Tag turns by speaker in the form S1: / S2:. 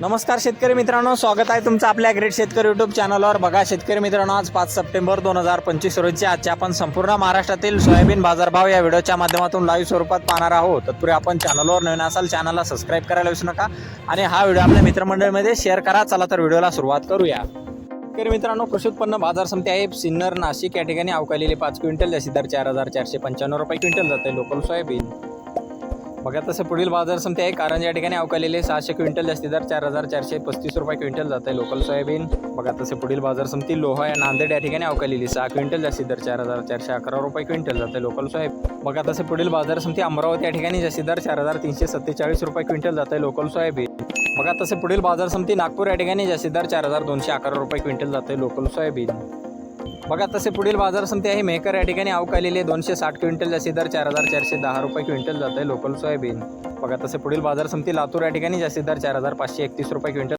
S1: नमस्कार शेतकरी मित्रांनो स्वागत आहे तुमचं आपल्या ग्रेट शेतकरी युट्यूब चॅनलवर बघा शेतकरी मित्रांनो आज पाच सप्टेंबर दोन हजार पंचवीस रोजी आजच्या आपण संपूर्ण महाराष्ट्रातील सोयाबीन बाजारभाव या व्हिडिओच्या माध्यमातून लाईव्ह स्वरूपात पाहणार आहोत. तत्पूर्वी आपण चॅनलवर नवीन असाल चॅनलला सबस्क्राईब करायला विसरू नका. आणि हा व्हिडिओ आपल्या मित्रमंडळीमध्ये शेअर करा. चला तर व्हिडिओला सुरुवात करूया. शेतकरी मित्रांनो कृषी उत्पन्न बाजार समिती आहे. सिन्नर नाशिक या ठिकाणी अवकालेले पाच क्विंटल जास्ती दर चार हजार चारशे पंच्याण्णव रुपये क्विंटल जाते लोकल सोयाबीन. बघा तसं पुढील बाजार समते आहे कारण या ठिकाणी अवकालेले सहाशे क्विंटल जास्ती दर चार हजार चारशे पस्तीस रुपये क्विंटल जात आहे लोकल सोयाबीन. बघा तसे पुढील बाजार समती लोहा या नांदेड या ठिकाणी अवकालेली सहा क्विंटल जास्ती दर चार हजार चारशे अकरा रुपये क्विंटल जात आहे लोकल सोयाबीन. बघा तसे पुढील बाजार समती अमरावती या ठिकाणी जास्ती दर चार हजार तीनशे सत्तेचाळीस रुपये क्विंटल जात आहे लोकल सोयाबीन. बघा तसे पुढील बाजार समती नागपूर या ठिकाणी जास्ती दर चार हजार दोनशे अकरा रुपये क्विंटल जाते लोकल सोयाबीन. बघा तसे पुढील बाजार समिती आहे. मेकर या ठिकाणी अवकालेले दोनशे साठ क्विंटल जास्ती दर चार हजार चारशे दहा रुपये क्विंटल जात आहे लोकल सोयाबीन. बघा तसे पुढील बाजार समिती लातूर या ठिकाणी जास्ती दर चार हजार पाचशे एकतीस रुपये क्विंटल